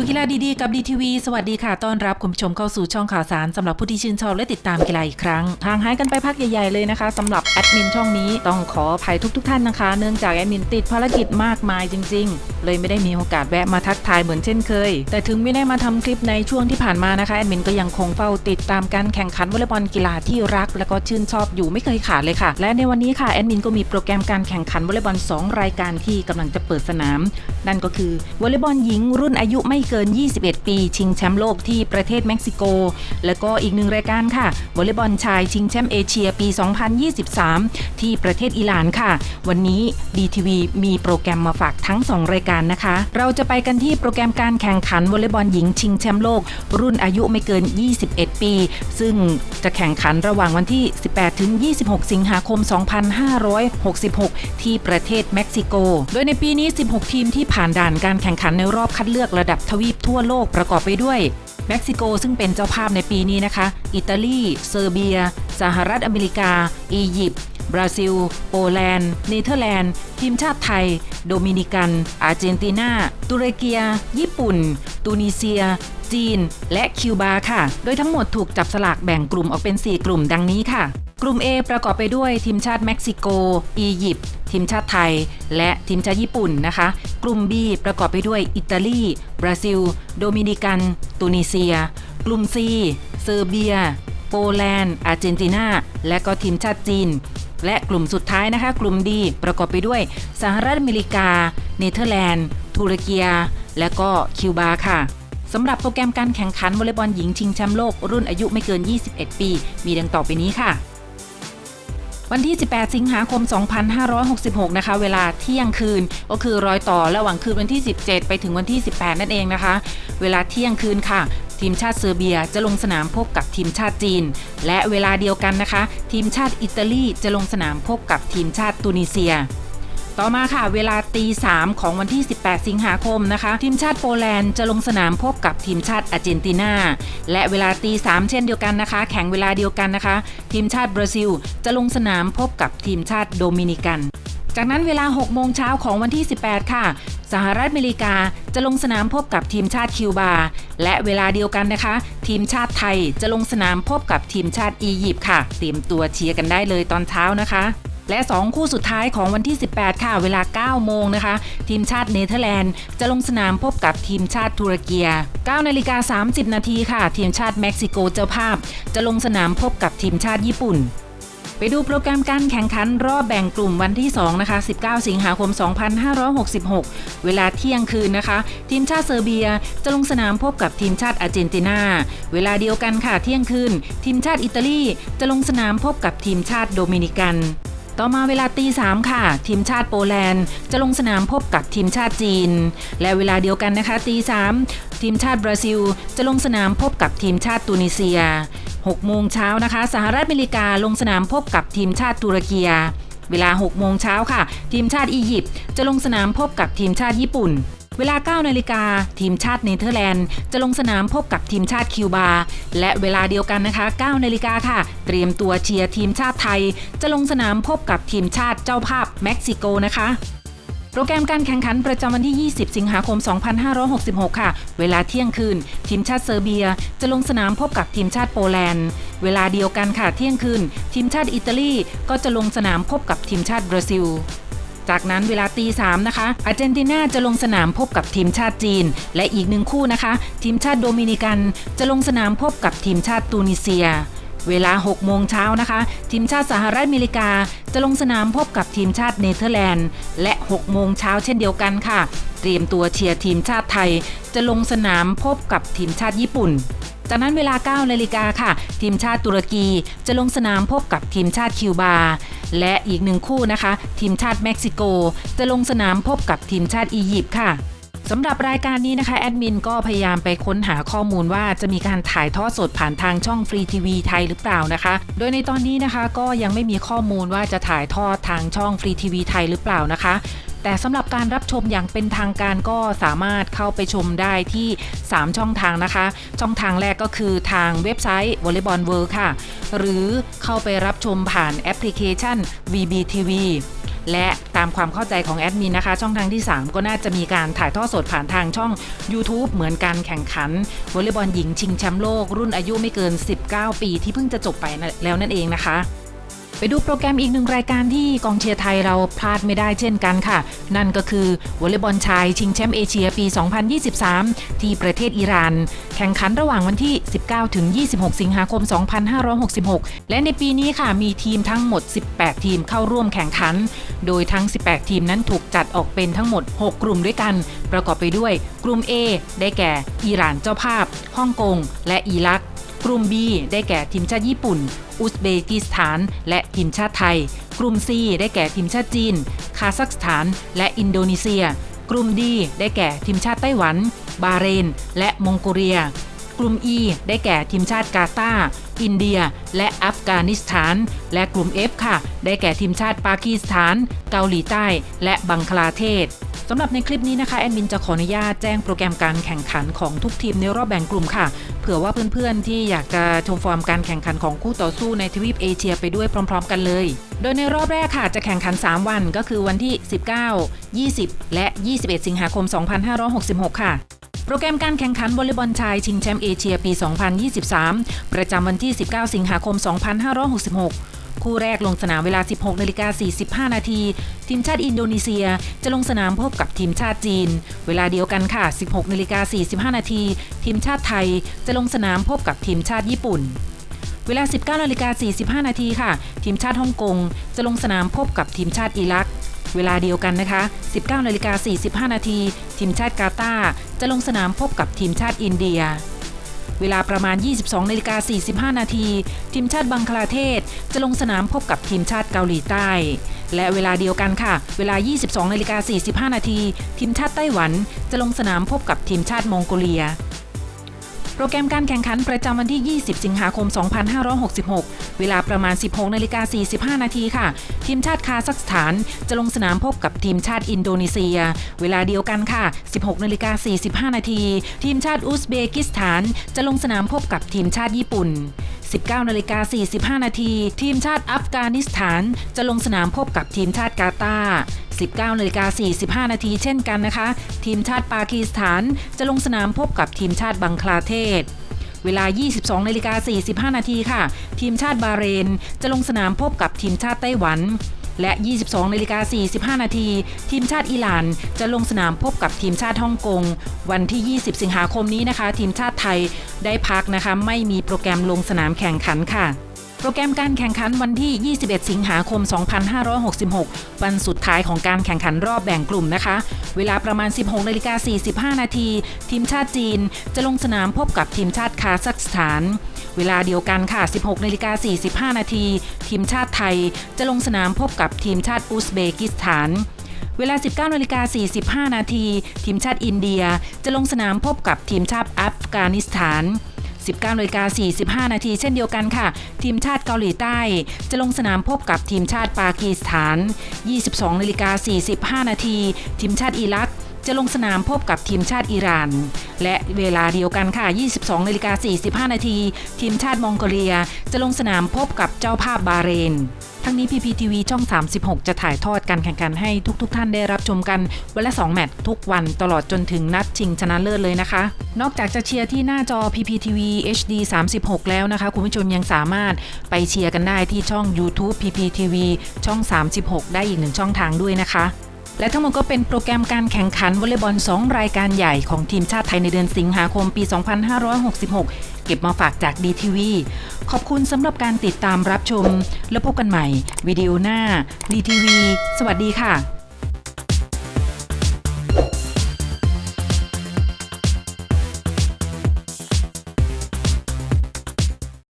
ดูกีฬาดีๆ กับดีทีวีสวัสดีค่ะ ต้อนรับคุณผู้ชมเข้าสู่ช่องข่าวสารสำหรับผู้ที่ชื่นชอบและติดตามกีฬาอีกครั้งห่างหายกันไปพักใหญ่ๆเลยนะคะสำหรับแอดมินช่องนี้ต้องขออภัยทุก ๆ ท่านนะคะ เนื่องจากแอดมินติดภารกิจมากมายจริง ๆ เลยไม่ได้มีโอกาสแวะมาทักทายเหมือนเช่นเคย แต่ถึงไม่ได้มาทำคลิปในช่วงที่ผ่านมานะคะแอดมินก็ยังคงเฝ้าติดตามการแข่งขันวอลเลย์บอลกีฬาที่รัก และก็ชื่นชอบอยู่ไม่เคยขาดเลยค่ะ และในวันนี้ค่ะแอดมินก็มีโปรแกรมการแข่งขันวอลเลย์บอลสองรายการที่กำลังจะเปิดสนาม นั่นก็คือวอลเลย์บอลหญิงรุ่นอายุไม่เกิน 21 ปี ชิงแชมป์โลกที่ประเทศเม็กซิโก แล้วก็อีกหนึ่งรายการค่ะวอลเลย์บอลชายชิงแชมป์เอเชียปี 2023 ที่ประเทศอิหร่านค่ะ วันนี้ DTV มีโปรแกรมมาฝากทั้ง 2 รายการนะคะ เราจะไปกันที่โปรแกรมการแข่งขันวอลเลย์บอลหญิงชิงแชมป์โลก รุ่นอายุไม่เกิน 21 ปี ซึ่งจะแข่งขันระหว่างวันที่ 18 ถึง 26 สิงหาคม 2566 ที่ประเทศเม็กซิโก โดยในปีนี้ 16 ทีมที่ผ่านด่านการแข่งขันในรอบคัดเลือกระดับทวีปทั่วโลกประกอบไปด้วยเม็กซิโกซึ่งเป็นเจ้าภาพในปีนี้นะคะ อิตาลี เซอร์เบีย สหรัฐอเมริกา อียิปต์ บราซิล โปแลนด์ เนเธอร์แลนด์ ทีมชาติไทย โดมินิกัน อาร์เจนตินา ตุรกียญี่ปุ่น ตูนิเซีย จีน และคิวบาค่ะ โดยทั้งหมดถูกจับสลากแบ่งกลุ่มออกเป็น 4 กลุ่มดังนี้ค่ะ กลุ่ม A ประกอบไปด้วยทีมชาติเม็กซิโก อียิปต์ ทีมชาติไทย และทีมชาติญี่ปุ่นนะคะ กลุ่ม B ประกอบไปด้วยอิตาลี บราซิล โดมินิกันตูนิเซีย กลุ่ม C เซอร์เบีย โปแลนด์ อาร์เจนตินา และก็ทีมชาติจีน และกลุ่มสุดท้ายนะคะ กลุ่มดีประกอบไปด้วยสหรัฐอเมริกา เนเธอร์แลนด์ ตุรกียและก็คิวบาค่ะสำหรับโปรแกรมการแข่งขันวอลเลย์บอลหญิงชิงแชมป์โลกรุ่นอายุไม่เกิน 21 ปี มีดังต่อไปนี้ค่ะ วันที่ 18 สิงหาคม 2566 นะคะ เวลาเที่ยงคืน ก็คือรอยต่อระหว่างคืนวันที่ 17 ไปถึงวันที่ 18 นั่นเองนะคะ เวลาเที่ยงคืนค่ะ ทีมชาติเซอร์เบียจะลงสนามพบกับทีมชาติจีน และเวลาเดียวกันนะคะ ทีมชาติอิตาลีจะลงสนามพบกับทีมชาติตุนิเซีย ต่อมาค่ะ เวลาตี3ของวันที่ 18 สิงหาคมนะคะ ทีมชาติโปแลนด์จะลงสนามพบกับทีมชาติอาร์เจนตินาและเวลาตี3เช่นเดียวกันนะคะ แข่งเวลาเดียวกันนะคะ ทีมชาติบราซิล จะลงสนามพบกับทีมชาติโดมินิกันจากนั้นเวลา 6 โมงเช้าของวันที่ 18 ค่ะ สหรัฐอเมริกาจะลงสนามพบกับทีมชาติคิวบา และเวลาเดียวกันนะคะ ทีมชาติไทยจะลงสนามพบกับทีมชาติอียิปต์ค่ะ เตรียมตัวเชียร์กันได้เลยตอนเช้านะคะ และ 2 คู่สุดท้ายของวันที่ 18 ค่ะ เวลา 9 โมงนะคะ ทีมชาติเนเธอร์แลนด์จะลงสนามพบกับทีมชาติตุรเกี9นาฬิกา 30 นาทีค่ะ ทีมชาติเม็กซิโกเจ้าภาพ จะลงสนามพบกับทีมชาติญี่ปุ่นไปดูโปรแกรมการแข่งขันรอบแบ่งกลุ่มวันที่ 2 นะคะ 19 สิงหาคม 2566 เวลาเที่ยงคืนนะคะ ทีมชาติเซอร์เบียจะลงสนามพบกับทีมชาติอาร์เจนตินา เวลาเดียวกันค่ะ เที่ยงคืน ทีมชาติอิตาลีจะลงสนามพบกับทีมชาติโดมินิกัน ต่อมาเวลาตีสามค่ะ ทีมชาติโปแลนด์ จะลงสนามพบกับทีมชาติจีน และเวลาเดียวกันนะคะตีสามทีมชาติบราซิล จะลงสนามพบกับทีมชาติตูนิเซีย6โมงเช้านะคะ สหรัฐอเมริกาลงสนามพบกับทีมชาติตุรกีเวลา6โมงเช้าค่ะ ทีมชาติอียิปต์จะลงสนามพบกับทีมชาติญี่ปุ่น เวลา 9 นาฬิกาทีมชาติเนเธอร์แลนด์ จะลงสนามพบกับทีมชาติคิวบา และเวลาเดียวกันนะคะ 9 นาฬิกาค่ะ เตรียมตัวเชียร์ทีมชาติไทย จะลงสนามพบกับทีมชาติเจ้าภาพเม็กซิโกนะคะโปรแกรมการแข่งขันประจำวันที่ 20 สิงหาคม 2566 ค่ะ เวลาเที่ยงคืน ทีมชาติเซอร์เบีย จะลงสนามพบกับทีมชาติโปแลนด์ เวลาเดียวกันค่ะ เที่ยงคืน ทีมชาติอิตาลีก็จะลงสนามพบกับทีมชาติบราซิล จากนั้นเวลาตีสามนะคะอาร์เจนตินาจะลงสนามพบกับทีมชาติจีน และอีกหนึ่งคู่นะคะ ทีมชาติโดมินิกันจะลงสนามพบกับทีมชาติตูนิเซีย เวลา 6 โมงเช้านะคะ ทีมชาติสหรัฐอเมริกา จะลงสนามพบกับทีมชาติเนเธอร์แลนด์ และ 6 โมงเช้าเช่นเดียวกันค่ะ เตรียมตัวเชียร์ทีมชาติไทย จะลงสนามพบกับทีมชาติญี่ปุ่นจากนั้นเวลา9นาฬิกาค่ะ ทีมชาติตุรกีจะลงสนามพบกับทีมชาติคิวบา และอีกหนึ่งคู่นะคะ ทีมชาติเม็กซิโก จะลงสนามพบกับทีมชาติอียิปต์ค่ะสำหรับรายการนี้นะคะแอดมินก็พยายามไปค้นหาข้อมูลว่าจะมีการถ่ายทอดสดผ่านทางช่องฟรีทีวีไทยหรือเปล่านะคะ โดยในตอนนี้นะคะก็ยังไม่มีข้อมูลว่าจะถ่ายทอดทางช่องฟรีทีวีไทยหรือเปล่านะคะ แต่สำหรับการรับชมอย่างเป็นทางการก็สามารถเข้าไปชมได้ที่ 3 ช่องทางนะคะ ช่องทางแรกก็คือทางเว็บไซต์ Volleyball World ค่ะ หรือเข้าไปรับชมผ่านแอปพลิเคชัน VBTV และตามความเข้าใจของแอดมินนะคะ ช่องทางที่ 3 ก็น่าจะมีการถ่ายทอดสดผ่านทางช่อง YouTube เหมือนการแข่งขันวอลเลย์บอลหญิงชิงแชมป์โลกรุ่นอายุไม่เกิน 19 ปีที่เพิ่งจะจบไปแล้วนั่นเองนะคะ ไปดูโปรแกรมอีกหนึ่งรายการที่กองเชียร์ไทยเราพลาดไม่ได้เช่นกันค่ะ นั่นก็คือวอลเลย์บอลชายชิงแชมป์เอเชียปี 2023 ที่ประเทศอิหร่าน แข่งขันระหว่างวันที่ 19 ถึง 26 สิงหาคม 2566 และในปีนี้ค่ะมีทีมทั้งหมด 18 ทีมเข้าร่วมแข่งขัน โดยทั้ง 18 ทีมนั้นถูกจัดออกเป็นทั้งหมด 6 กลุ่มด้วยกัน ประกอบไปด้วย กลุ่ม A ได้แก่อิหร่านเจ้าภาพฮ่องกงและอิรัก กลุ่ม B ได้แก่ทีมชาติญี่ปุ่น อุซเบกิสถาน และทีมชาติไทย กลุ่ม C ได้แก่ทีมชาติจีน คาซัคสถาน และอินโดนีเซีย กลุ่ม D ได้แก่ทีมชาติไต้หวัน บาเรน และมองโกเลีย กลุ่ม E ได้แก่ทีมชาติกาตาร์อินเดีย และอัฟกานิสถาน และกลุ่ม F ค่ะ ได้แก่ทีมชาติปากีสถาน เกาหลีใต้ และบังคลาเทศ สำหรับในคลิปนี้นะคะแอดมินจะขออนุญาตแจ้งโปรแกรมการแข่งขันของทุกทีมในรอบแบ่งกลุ่มค่ะ เผื่อว่าเพื่อนๆที่อยากจะชมฟอร์มการแข่งขันของคู่ต่อสู้ในทวีปเอเชียไปด้วยพร้อม ๆ กันเลย โดยในรอบแรกค่ะจะแข่งขัน 3 วันก็คือวันที่ 19 20 และ 21 สิงหาคม 2566 ค่ะโปรแกรมการแข่งขันวอลเลย์บอลชายชิงแชมป์เอเชียปี 2023 ประจำวันที่ 19 สิงหาคม 2566 คู่แรกลงสนามเวลา 16นาฬิกา45 นาที ทีมชาติอินโดนีเซียจะลงสนามพบกับทีมชาติจีน เวลาเดียวกันค่ะ 16นาฬิกา45 นาที ทีมชาติไทยจะลงสนามพบกับทีมชาติญี่ปุ่นเวลา 19นาฬิกา45 นาทีค่ะ ทีมชาติฮ่องกงจะลงสนามพบกับทีมชาติอิรัก เวลาเดียวกันนะคะ 19นาฬิกา45 นาที ทีมชาติกาตาร์จะลงสนามพบกับทีมชาติอินเดีย เวลาประมาณ 22นาฬิกา45 นาที ทีมชาติบังคลาเทศ จะลงสนามพบกับทีมชาติเกาหลีใต้ และเวลาเดียวกันค่ะ เวลา 22นาฬิกา45 นาที ทีมชาติไต้หวัน จะลงสนามพบกับทีมชาติมองโกเลียโปรแกรมการแข่งขันประจำวันที่ 20 สิงหาคม 2566 เวลาประมาณ 16นาฬิกา45 นาทีค่ะ ทีมชาติคาซัคสถานจะลงสนามพบกับทีมชาติอินโดนีเซีย เวลาเดียวกันค่ะ 16นาฬิกา45 นาทีทีมชาติอุซเบกิสถาน จะลงสนามพบกับทีมชาติญี่ปุ่น 19นาฬิกา45 นาทีทีมชาติอัฟกานิสถาน จะลงสนามพบกับทีมชาติกาตาร์19นาฬิกา45 นาทีเช่นกันนะคะ ทีมชาติปากีสถานจะลงสนามพบกับทีมชาติบังคลาเทศ เวลา 22นาฬิกา45 นาทีค่ะ ทีมชาติบาเรน จะลงสนามพบกับทีมชาติไต้หวัน และ 22นาฬิกา45 นาที ทีมชาติอิหร่าน จะลงสนามพบกับทีมชาติฮ่องกง วันที่ 20 สิงหาคมนี้นะคะ ทีมชาติไทยได้พักนะคะ ไม่มีโปรแกรมลงสนามแข่งขันค่ะ โปรแกรมการแข่งขันวันที่ 21 สิงหาคม 2566 วันสุดท้ายของการแข่งขันรอบแบ่งกลุ่มนะคะ เวลาประมาณ 16นาฬิกา45 นาที ทีมชาติจีนจะลงสนามพบกับทีมชาติคาซัคสถาน เวลาเดียวกันค่ะ 16นาฬิกา45 นาที ทีมชาติไทยจะลงสนามพบกับทีมชาติอุซเบกิสถานเวลา 19นาฬิกา45 นาที ทีมชาติอินเดียจะลงสนามพบกับทีมชาติอัฟกานิสถาน 19นาฬิกา45 นาทีเช่นเดียวกันค่ะ ทีมชาติเกาหลีใต้ จะลงสนามพบกับทีมชาติปากีสถาน 22นาฬิกา45 นาทีทีมชาติอิรัก จะลงสนามพบกับทีมชาติอิหร่าน และเวลาเดียวกันค่ะ 22นาฬิกา45 นาที ทีมชาติมองโกเลียจะลงสนามพบกับเจ้าภาพบาเรน ทั้งนี้ PPTV ช่อง 36 จะถ่ายทอดการแข่งขันให้ทุกๆทท่านได้รับชมกันวันละ 2 แมตช์ทุกวันตลอดจนถึงนัดชิงชนะเลิศเลยนะคะ นอกจากจะเชียร์ที่หน้าจอ PPTV HD 36 แล้วนะคะ คุณผู้ชมยังสามารถไปเชียร์กันได้ที่ช่อง YouTube PPTV ช่อง 36 ได้อีกหนึ่งช่องทางด้วยนะคะ และทั้งหมดก็เป็นโปรแกรมการแข่งขันวอลเลย์บอล 2 รายการใหญ่ของทีมชาติไทยในเดือนสิงหาคมปี 2566 เก็บมาฝากจากดีทีวีขอบคุณสำหรับการติดตามรับชม แล้วพบกันใหม่วิดีโอหน้าดีทีวีสวัสดีค่ะ